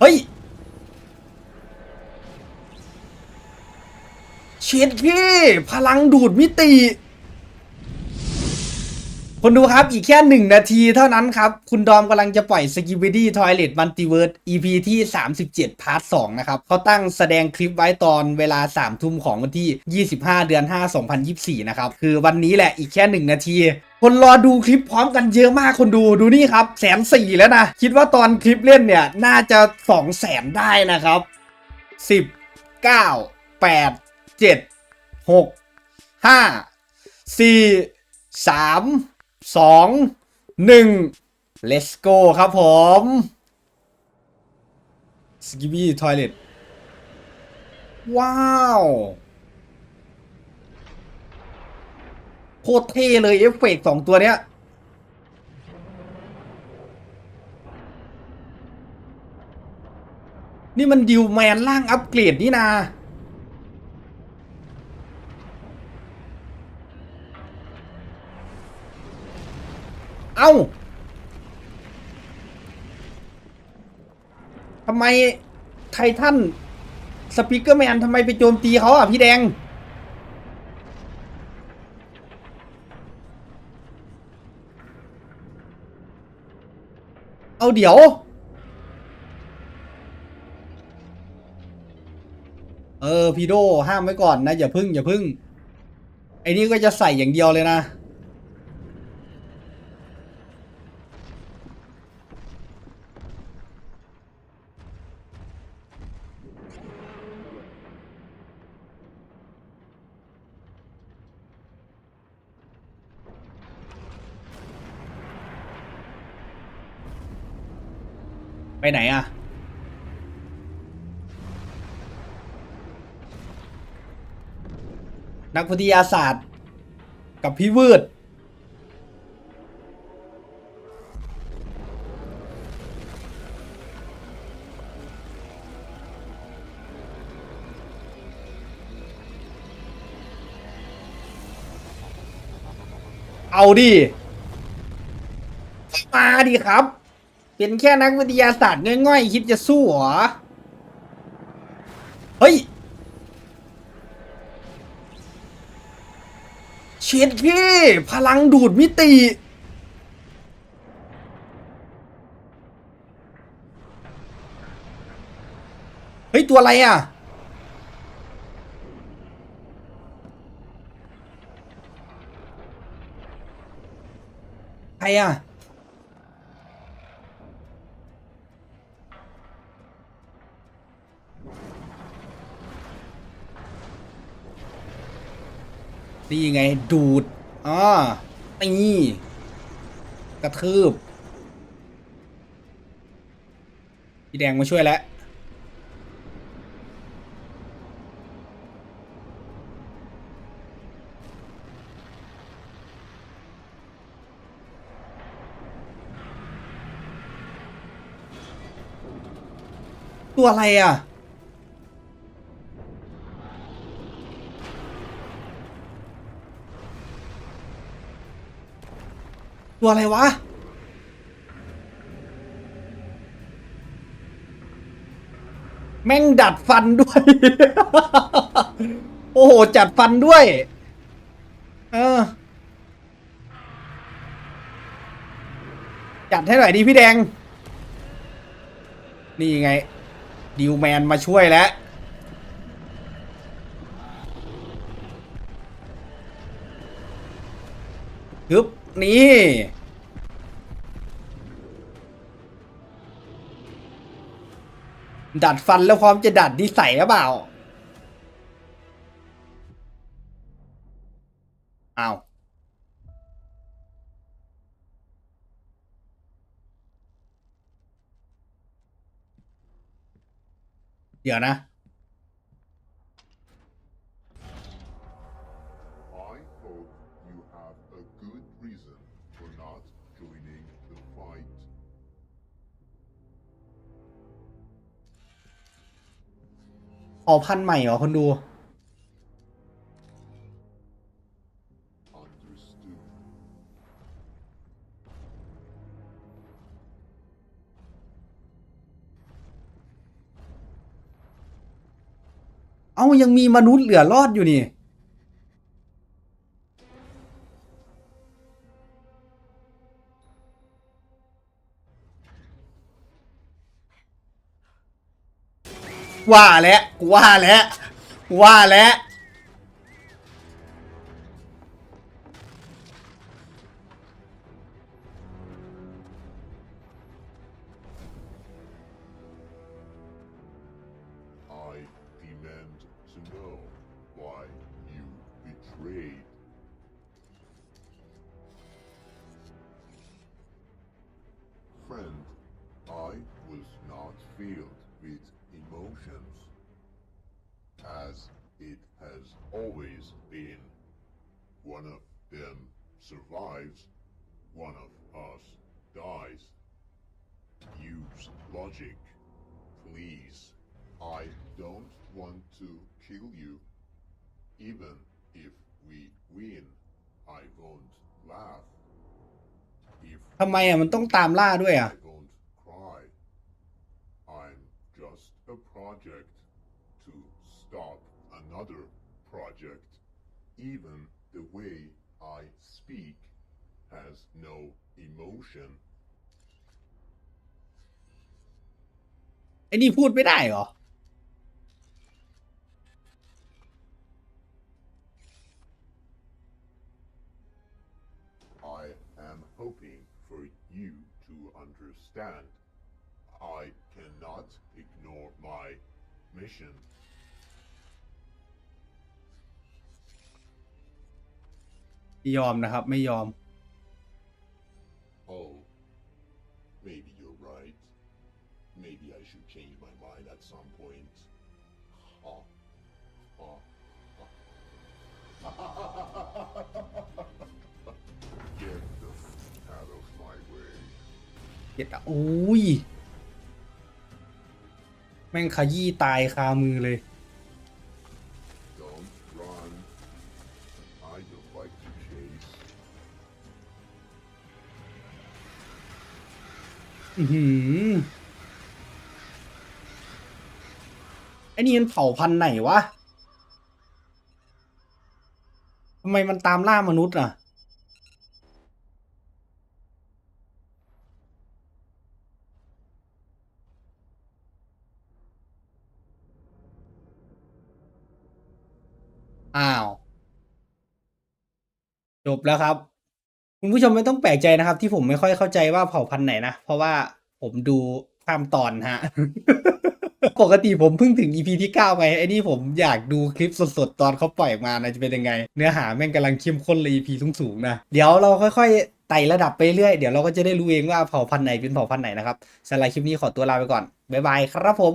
เฮ้ยเช็ดพี่พลังดูดมิติ คนดูครับอีกแค่หนึ่งนาทีเท่านั้นครับ คุณดอมกำลังจะปล่อย s k i b i d y Toilet Multiverse EP ที่ 37 พาร์ท 2 นะครับเขาตั้งแสดงคลิปไว้ตอนเวลา 3 ทุ่มของวันที่ 25 เดือน 5 2024 นะครับ คือวันนี้แหละอีกแค่1นาที คนรอดูคลิปพร้อมกันเยอะมากคนดูดูนี่ครับแสนสี่แล้วนะ คิดว่าตอนคลิปเล่นเนี่ย น่าจะ2 0 0แสนได้นะครับ10 9 8 7 6 5 4 3สองหนึ่ง let's go ครับผม Skippy Toilet ว้าว โคตรเท่เลยเอฟเฟกต์สองตัวเนี้ยนี่มันดิวแมนร่างอัปเกรดนี่นาเอ้าทำไมไททันสปีกเกอร์แมนทำไมไปโจมตีเขาอะพี่แดง เอาเดี๋ยว เออพีโดห้ามไว้ก่อนนะ อย่าพึ่งอย่าพึ่งไอ้นี่ก็จะใส่อย่างเดียวเลยนะ ไปไหนอะ นักวิทยาศาสตร์ กับพี่วืดเอาดิ มาดิครับ เป็นแค่นักวิทยาศาสตร์ง่อยๆ คิดจะสู้เหรอ เฮ้ยเช็ดพี่ พลังดูดมิติ เฮ้ย ตัวอะไรอะ ใครอะ นี่ไงดูดอ่านี่กระทืบพี่แดงมาช่วยแล้วตัวอะไรอะ ตัวอะไรวะ แม่งดัดฟันด้วย โอ้โห จัดฟันด้วย เออ จัดให้หน่อยดิพี่แดง นี่ไง ดิวแมนมาช่วยแล้วฮึบ นี่ดัดฟันแล้วพร้อมจะดัดนิสัยหรือเปล่าอ้าวเดี๋ยวนะ ออกพันใหม่เหรอคนดู เอายังมีมนุษย์เหลือรอดอยู่นี่ ว่าแล้วกูว่าแล้วกูว่าแล้ว I demand to know why you betrayed. Friend, I was not filled with emotions, as it has always been. One of them survives, one of us dies. Use logic, please. I don't want to kill you. Even if we win, I won't laugh. If ทำไมอ่ะมันต้องตามล่าด้วยอ่ะ Even the way I speak has no emotion. ไอ้นี่พูดไม่ได้เหรอ I am hoping for you to understand. I cannot ignore my mission. ไม่ยอมนะครับ ไม่ยอม Oh, maybe you're right. Maybe I should change my mind at some point. Huh. Huh. Get the f- out of my way. เจ็ดอะโอ้ย แม่งขยี้ตายคามือเลย อือหือไอ้นี่มันเผ่าพันธุ์ไหนวะทำไมมันตามล่ามนุษย์อะ อ้าว จบแล้วครับ คุณผู้ชมไม่ต้องแปลกใจนะครับ ที่ผมไม่ค่อยเข้าใจว่าเผ่าพันธุ์ไหนนะ เพราะว่าผมดูข้ามตอนฮะ ปกติผมเพิ่งถึง EP ที่ 9 ไงไอ้นี่ผมอยากดูคลิปสดๆ ตอนเขาปล่อยมานะจะเป็นยังไง เนื้อหาแม่งกำลังเข้มข้นเลย EP สูงๆนะ เดี๋ยวเราค่อยๆไต่ระดับไปเรื่อยเดี๋ยวเราก็จะได้รู้เองว่าเผ่าพันธุ์ไหนเป็นเผ่าพันธุ์ไหนนะครับสำหรับคลิปนี้ขอตัวลาไปก่อนบ๊ายบายครับผม